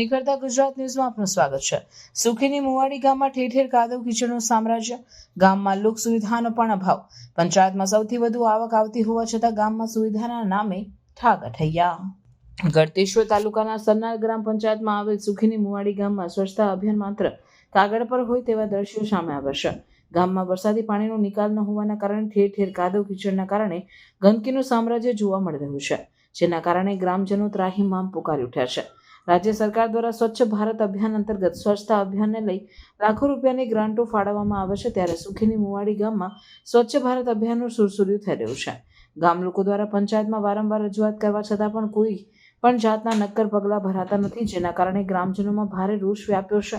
નીકળતા ગુજરાત ન્યૂઝમાં આપનું સ્વાગત છે. સુખીની મુવાડી ગામમાં ઠેર ઠેર કાદવ કીચડનું સામ્રાજ્ય, ગામમાં લોક સુવિધાનો પણ અભાવ. પંચાયતમાં સૌથી વધુ આવક આવતી હોવા છતાં ગામમાં સુવિધાના નામે ઠાગ અઠૈયા. ગળતેશ્વર તાલુકાના સરનાર ગ્રામ પંચાયતમાં આવેલ સુખીની મુવાડી ગામમાં સ્વચ્છતા અભિયાન માત્ર કાગળ પર હોય તેવા દ્રશ્યો સામે આવે છે. ગામમાં વરસાદી પાણીનો નિકાલ ન હોવાના કારણે ઠેર ઠેર કાદવ કીચડના કારણે ગંદકીનું સામ્રાજ્ય જોવા મળી રહ્યું છે, જેના કારણે ગ્રામજનો ત્રાહીમામ પુકારી ઉઠ્યા છે. રાજ્ય સરકાર દ્વારા સ્વચ્છ ભારત અભિયાન અંતર્ગત સ્વચ્છતા અભિયાનને લઈ લાખો રૂપિયાની ગ્રાન્ટો ફાળવવામાં આવે છે ત્યારે સુખીની મુવાડી ગામમાં સ્વચ્છ ભારત અભિયાનનું સુરસુર્યું થઈ રહ્યું છે. ગામ લોકો દ્વારા પંચાયતમાં વારંવાર રજૂઆત કરવા છતાં પણ કોઈ પણ જાતના નક્કર પગલાં ભરાતા નથી, જેના કારણે ગ્રામજનોમાં ભારે રોષ વ્યાપ્યો છે.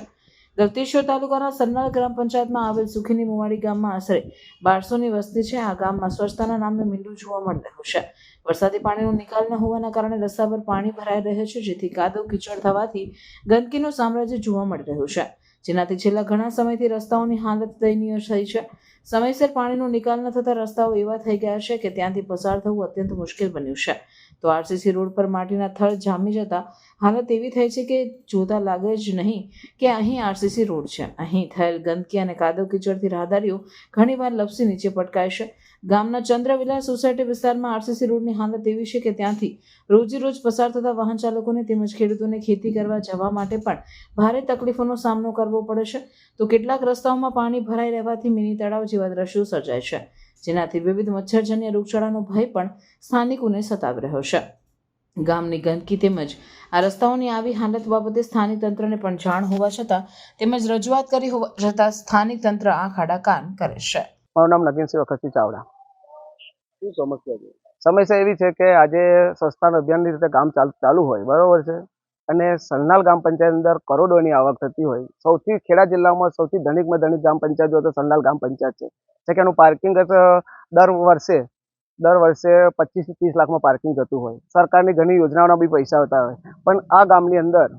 ગલતેશ્વર તાલુકાના સન્નાલ ગ્રામ પંચાયતમાં આવેલ સુખીની મુવાડી ગામમાં આશરે બારસોની વસ્તી છે. આ ગામમાં સ્વચ્છતાના નામે મીંડું જોવા મળી રહ્યું છે. વરસાદી પાણીનો નિકાલ ન હોવાના કારણે રસ્તા પર પાણી ભરાઈ રહે છે, જેથી કાદવ કીચડ થવાથી ગંદકીનું સામ્રાજ્ય જોવા મળી રહ્યું છે. જેનાથી છેલ્લા ઘણા સમયથી રસ્તાઓની હાલત દયનીય થઈ છે. સમયસર પાણીનો નિકાલ ન થતા રસ્તાઓ એવા થઈ ગયા છે કે ત્યાંથી પસાર થવું અત્યંત મુશ્કેલ બન્યું છે. તો આરસીસી રોડ પર માટીના થળ જામી જતા હાલત એવી થઈ છે કે જોતા લાગે જ નહીં કે અહીં આરસીસી રોડ છે. અહીં થયેલ ગંદકી અને કાદવ કીચડથી રાહદારીઓ ઘણીવાર લપસી નીચે પટકાય છે. ગામના ચંદ્રવિલા સોસાયટી વિસ્તારમાં આરસીસી રોડની હાલત એવી છે કે ત્યાંથી રોજે રોજ પસાર થતા વાહન ચાલકોને તેમજ ખેડૂતોને ખેતી કરવા જવા માટે પણ ભારે તકલીફોનો સામનો કરવો પડે છે. તો કેટલાક રસ્તાઓમાં પાણી ભરાઈ રહેવાથી મિની તળાવ જેવા દ્રશ્યો સર્જાય છે. જેનાથી વિવિધ મચ્છરજન્ય રોગચાળાનો ભય પણ સ્થાનિકોને સતાવી રહ્યો છે. ગામની ગંદકી તેમજ આ રસ્તાઓની આવી હાલત બાબતે સ્થાનિક તંત્રને પણ જાણ હોવા છતાં તેમજ રજૂઆત કરી હોવા છતાં સ્થાનિક તંત્ર આ ખાડા કાન કરે છે. મારું નામ નગીનસિંહ વખતસિંહ ચાવડા. શું સમસ્યા છે? સમસ્યા એવી છે કે આજે સંસ્થાન અભિયાનની રીતે કામ ચાલુ ચાલુ હોય, બરોબર છે? અને સલનાલ ગ્રામ પંચાયત અંદર કરોડોની આવક થતી હોય. સૌથી ખેડા જિલ્લામાં સૌથી ધનિકમાં ધનિક ગ્રામ પંચાયત હોય તો સલનાલ ગ્રામ પંચાયત છે. એનું પાર્કિંગ દર વર્ષે દર વર્ષે પચીસથી ત્રીસ લાખમાં પાર્કિંગ થતું હોય. સરકારની ઘણી યોજનાઓના બી પૈસા આવતા હોય. પણ આ ગામની અંદર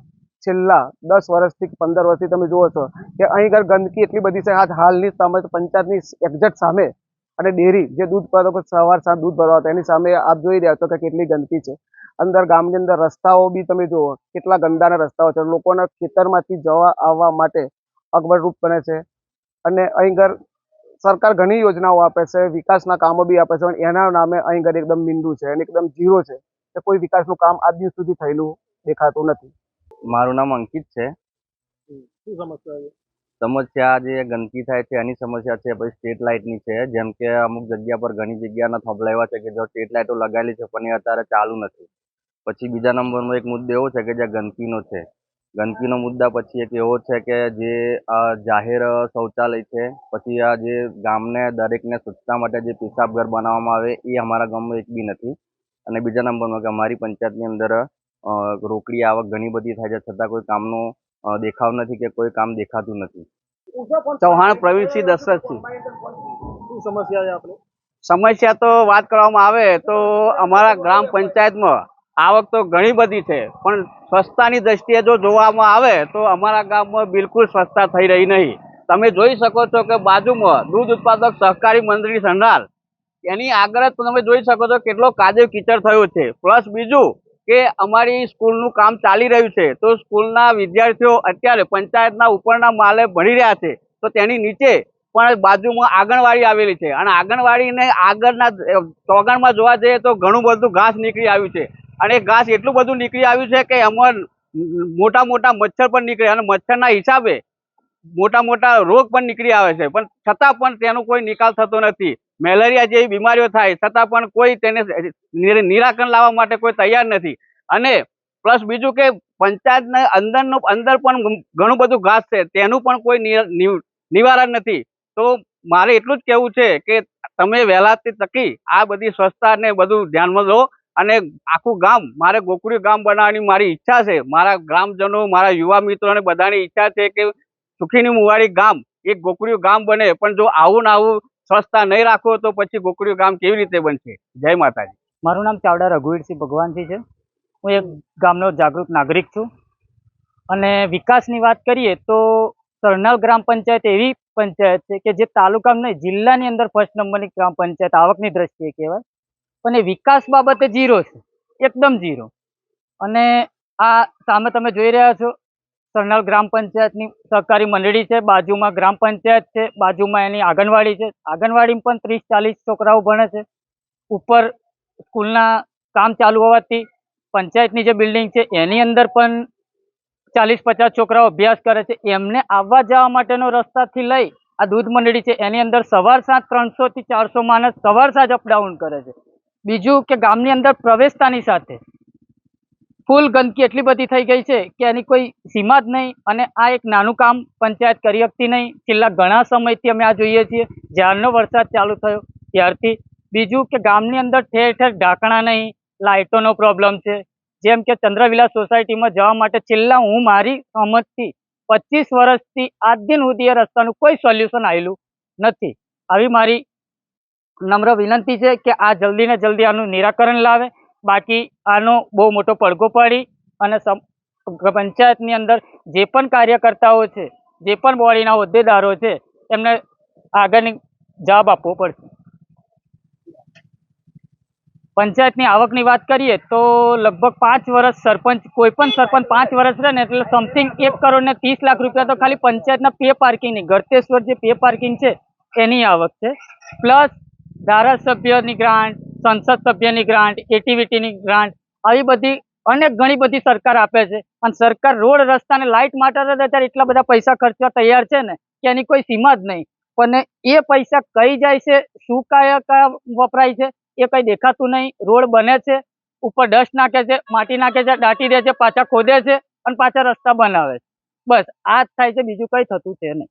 છેલ્લા દસ વર્ષથી પંદર વર્ષથી તમે જુઓ છો કે અહીં આગળ ગંદકી એટલી બધી છે, આજ હાલની સામે પંચાયતની એક્ઝેક્ટ સામે અને ડેરી, જે દૂધ પર સવાર સાંજ દૂધ ભરવા હતા એની સામે આપ જોઈ રહ્યા છો કે કેટલી ગંદકી છે. અંદર ગામની અંદર રસ્તાઓ બી તમે જુઓ કેટલા ગંદાના રસ્તાઓ છે. લોકોના ખેતરમાંથી જવા આવવા માટે અગવડરૂપ બને છે. અને અહીં ઘર સરકાર ઘણી યોજનાઓ આપે છે વિકાસના કામો બી આપે છે પણ એના નામે અહીં ઘર એકદમ મીંડું છે અને એકદમ ઝીરો છે કે કોઈ વિકાસનું કામ આજ દિવસ સુધી થયેલું દેખાતું નથી. મારું નામ અંકિત છે. શું સમસ્યા છે? સમસ્યા જે ગંદકી થાય છે એની સમસ્યા છે પછી સ્ટ્રીટ લાઇટની છે. જેમ કે અમુક જગ્યા પર ઘણી જગ્યાના થોભલા એવા છે કે જો સ્ટ્રીટ લાઇટો લગાવેલી છે પણ એ અત્યારે ચાલુ નથી. પછી બીજા નંબરનો એક મુદ્દો એવો છે કે જે ગંદકીનો છે. ગંદકીનો મુદ્દા પછી એક એવો છે કે જે આ જાહેર શૌચાલય છે પછી આ જે ગામને દરેકને સ્વચ્છતા માટે જે પેશાબઘર બનાવવામાં આવે એ અમારા ગામમાં એક બી નથી. અને બીજા નંબરમાં કે અમારી પંચાયતની અંદર રોકડી આવક ઘણી બધી થાય છે છતાં કોઈ કામનો દેખાવ નથી કે કોઈ કામ દેખાતું નથી. ચૌહાણ પ્રવીણસિંહ દશરથસિંહ શું સમસ્યા છે આપણે સમસ્યા તો વાત કરવામાં આવે તો અમારા ગ્રામ પંચાયતમાં આવક તો ઘણી બધી છે, પણ સ્વચ્છતાની દ્રષ્ટિએ જો જોવામાં આવે તો અમારા ગામમાં બિલકુલ સ્વચ્છતા થઈ રહી નહીં. તમે જોઈ શકો છો કે બાજુમાં દૂધ ઉત્પાદક સહકારી મંડળી સંડાલ, એની આગળ જ તમે જોઈ શકો છો કેટલો કાદવ કીચડ થયો છે. પ્લસ બીજું કે અમારી સ્કૂલનું કામ ચાલી રહ્યું છે, તો સ્કૂલના વિદ્યાર્થીઓ અત્યારે પંચાયતના ઉપરના માલે ભણી રહ્યા છે, તો તેની નીચે પણ બાજુમાં આંગણવાડી આવેલી છે. અને આંગણવાડીને આગળના ચોગણમાં જોવા જઈએ તો ઘણું બધું ઘાસ નીકળી આવ્યું છે. અને ઘાસ એટલું બધું નીકળી આવ્યું છે કે એમાં મોટા મોટા મચ્છર પણ નીકળે અને મચ્છરના હિસાબે મોટા મોટા રોગ પણ નીકળી આવે છે. પણ છતાં પણ તેનો કોઈ નિકાલ થતો નથી. મેલેરિયા જેવી બીમારીઓ થાય, છતાં પણ કોઈ તેને નિરાકરણ લાવવા માટે કોઈ તૈયાર નથી. અને પ્લસ બીજું કે પંચાયતના અંદરનું, અંદર પણ ઘણું બધું ઘાસ છે, તેનું પણ કોઈ નિવારણ નથી. તો મારે એટલું જ કહેવું છે કે તમે વહેલાથી તકી આ બધી સ્વચ્છતા ને બધું ધ્યાનમાં લો. અને આખું ગામ, મારે ગોકુળિયું ગામ બનાવવાની મારી ઈચ્છા છે. મારા ગ્રામજનો, મારા યુવા મિત્રોને બધાની ઈચ્છા છે કે સુખીની મુવાડી ગામ, એક ગોકુળિયું ગામ બને. પણ જો આવું ને આવું સ્વચ્છતા નહીં રાખો તો પછી ગોકુળિયું ગામ કેવી રીતે બનશે? જય માતાજી. મારું નામ ચાવડા રઘુવીરસિંહ ભગવાનસિંહ છે. હું એક ગામનો જાગૃત નાગરિક છું. અને વિકાસની વાત કરીએ તો સરનાલ ગ્રામ પંચાયત એવી પંચાયત છે કે જે તાલુકામાં નહીં, જિલ્લાની અંદર ફર્સ્ટ નંબરની ગ્રામ પંચાયત, આવકની દ્રષ્ટિએ કહેવાય. એ વિકાસ બાબતે ઝીરો છે. એકદમ ઝીરો અને આ સામે તમે જોઈ રહ્યા છો સરનાળ ગ્રામ પંચાયતની સહકારી મંડળી છે, બાજુમાં ગ્રામ પંચાયત છે, બાજુમાં એની આંગણવાડી છે. આંગણવાડીમાં પણ ત્રીસ ચાલીસ છોકરાઓ ભણે છે. ઉપર સ્કૂલના કામ ચાલુ હોવાથી પંચાયતની જે બિલ્ડિંગ છે, એની અંદર પણ ચાલીસ પચાસ છોકરાઓ અભ્યાસ કરે છે. એમને આવવા જવા માટેનો રસ્તાથી લઈ આ દૂધ મંડળી છે, એની અંદર સવાર સાંજ ત્રણસોથી ચારસો માણસ સવાર સાંજ અપડાઉન કરે છે. બીજું કે ગામની અંદર પ્રવેશતાની સાથે ફૂલ ગંદકી એટલી બધી થઈ ગઈ છે કે એની કોઈ સીમા જ નહીં અને આ એક નાનું કામ પંચાયત કરી શકતી નહીં. છેલ્લા ઘણા સમયથી અમે આ જોઈએ છીએ. જ્યારનો વરસાદ ચાલુ થયો ત્યારથી. બીજું કે ગામની અંદર ઠેર ઠેર ઢાંકણા નહીં, લાઇટોનો પ્રોબ્લેમ છે. જેમ કે ચંદ્રવિલા સોસાયટીમાં જવા માટે છેલ્લા હું મારી સમજથી પચીસ વર્ષથી આજ દિન સુધી એ રસ્તાનું કોઈ સોલ્યુશન આવેલું નથી. આવી મારી નમ્ર વિનંતી છે કે આ જલ્દી ને જલ્દી આનું નિરાકરણ લાવે. બાકી આનો બહુ મોટો પડઘો પડી અને પંચાયતની અંદર જે પણ કાર્યકર્તાઓ છે, જે પણ બોડીના હોદ્દેદારો છે, એમને આગળની જવાબ આપવો પડશે. પંચાયતની આવકની વાત કરીએ તો લગભગ પાંચ વર્ષ સરપંચ, કોઈ પણ સરપંચ પાંચ વર્ષ રહે ને એટલે સમથિંગ એક કરોડ ને ત્રીસ લાખ રૂપિયા તો ખાલી પંચાયતના પે પાર્કિંગની ગરતેશ્વર જે પે પાર્કિંગ છે, એની આવક છે. પ્લસ ધારાસભ્યની ગ્રાન્ટ સંસદ સભ્યની ગ્રાન્ટ એટીવીટીની ગ્રાન્ટ આવી બધી અનેક ઘણી બધી સરકાર આપે છે. અને સરકાર રોડ, રસ્તા અને લાઇટ માટે અત્યારે એટલા બધા પૈસા ખર્ચવા તૈયાર છે ને કે એની કોઈ સીમા જ નહીં. પણ એ પૈસા કઈ જાય છે, શું કયા કયા વપરાય છે, એ કંઈ દેખાતું નહીં. રોડ બને છે, ઉપર ડસ્ટ નાખે છે, માટી નાખે છે, દાટી દે છે, પાછા ખોદે છે અને પાછા રસ્તા બનાવે છે. બસ આ જ થાય છે, બીજું કંઈ થતું છે નહીં.